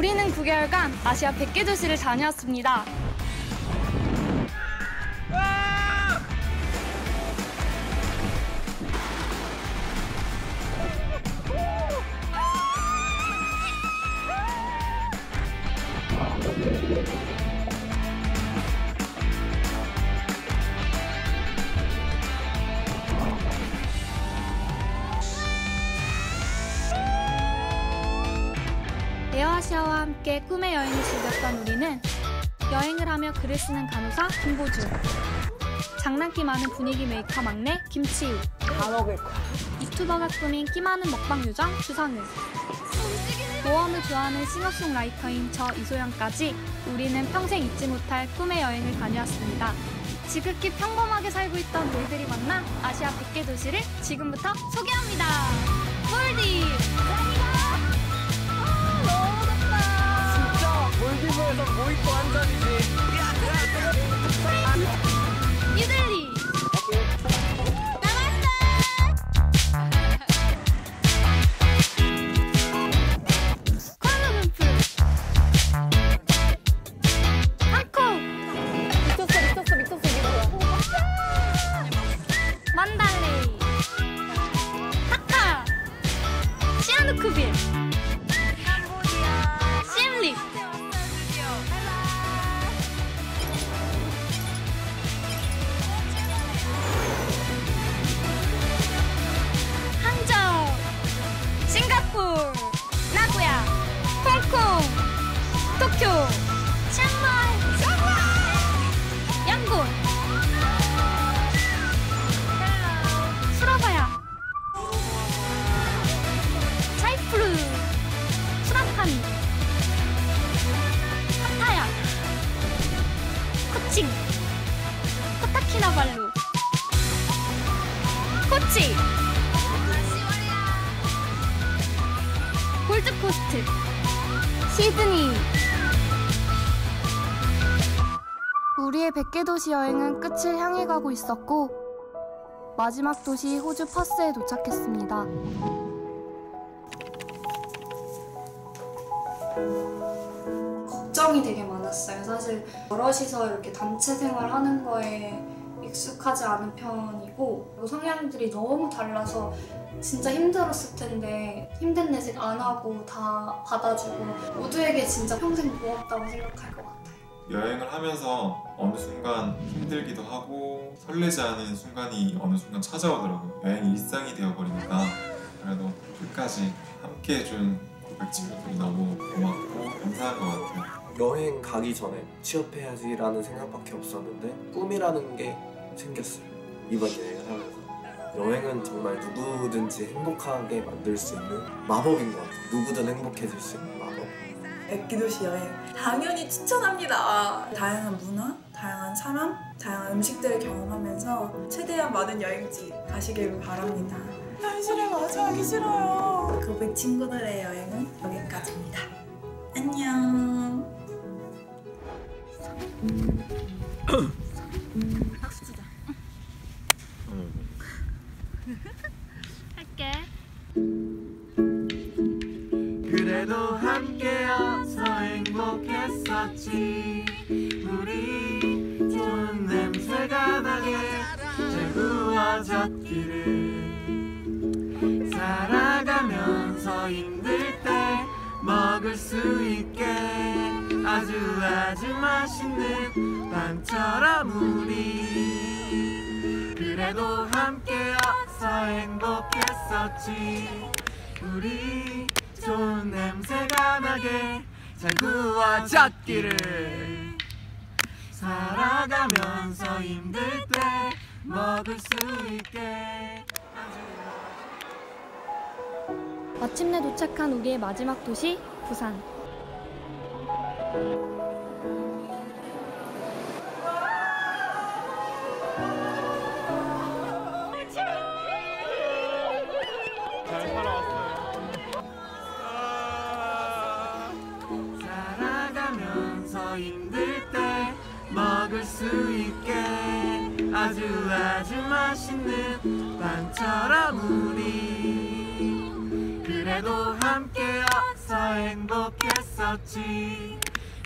우리는 9개월간 아시아 100개 도시를 다녀왔습니다. 에어아시아와 함께 꿈의 여행을 즐겼던 우리는 여행을 하며 글을 쓰는 간호사 김보주 장난기 많은 분위기 메이커 막내 김치우 다 먹을 거야. 유튜버가 꾸민 끼 많은 먹방 요정 주선우 모험을 좋아하는 싱어송라이터인 저 이소영까지 우리는 평생 잊지 못할 꿈의 여행을 다녀왔습니다. 지극히 평범하게 살고 있던 우리들이 만나 아시아 100개 도시를 지금부터 소개합니다. 폴디! 몰디 싱가포르 나고야 홍콩 도쿄 치앙마이 양곤 수라바야. 차이프루 수라파니 파타야. 코칭. 코타키나발루. 코치 골드코스트 시드니 우리의 100개 도시 여행은 끝을 향해 가고 있었고 마지막 도시 호주 퍼스에 도착했습니다. 걱정이 되게 많았어요. 사실 여럿이서 이렇게 단체 생활하는 거에 익숙하지 않은 편이고 성향들이 너무 달라서 진짜 힘들었을 텐데 힘든 내색 안 하고 다 받아주고 모두에게 진짜 평생 고맙다고 생각할 것 같아요. 여행을 하면서 어느 순간 힘들기도 하고 설레지 않은 순간이 어느 순간 찾아오더라고요. 여행이 일상이 되어버리니까 그래도 끝까지 함께 해준 고백 친구들이 너무 고맙고 감사한 것 같아요. 여행 가기 전에 취업해야지라는 생각밖에 없었는데 꿈이라는 게 생겼어요. 이번 여행을 하면서 여행은 정말 누구든지 행복하게 만들 수 있는 마법인 것 같아요. 누구든 행복해질 수 있는 마법. 백기도시 여행 당연히 추천합니다. 다양한 문화, 다양한 사람, 다양한 음식들을 경험하면서 최대한 많은 여행지 가시길 바랍니다. 현실에 마주하기 싫어요. 고백 친구들의 여행은 여기 할게. 그래도 함께여서 행복했었지. 우리 좋은 냄새가 나게 잘 구워졌기를. 살아가면서 힘들 때 먹을 수 있게 아주 아주 맛있는 빵처럼 우리. 그래도 함께 여서 행복했었지. 우리 좋은 냄새가 나게 잘 구워졌기를. 살아가면서 힘들 때 먹을 수 있게 마침내 도착한 우리의 마지막 도시 부산. 살아가면서 힘들 때 먹을 수 있게 아주 아주 맛있는 빵처럼 우리 그래도 함께여서 행복했었지.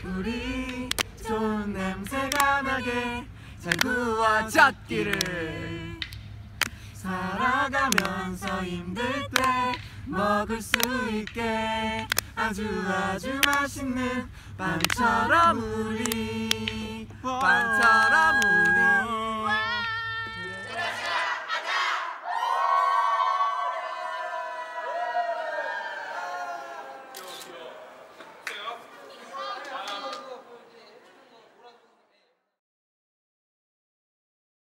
우리 좋은 냄새가 나게 잘 구워졌기를. 살아가면서 힘들 때 먹을 수 있게 아주 아주 맛있는 빵처럼 우리 빵처럼 우리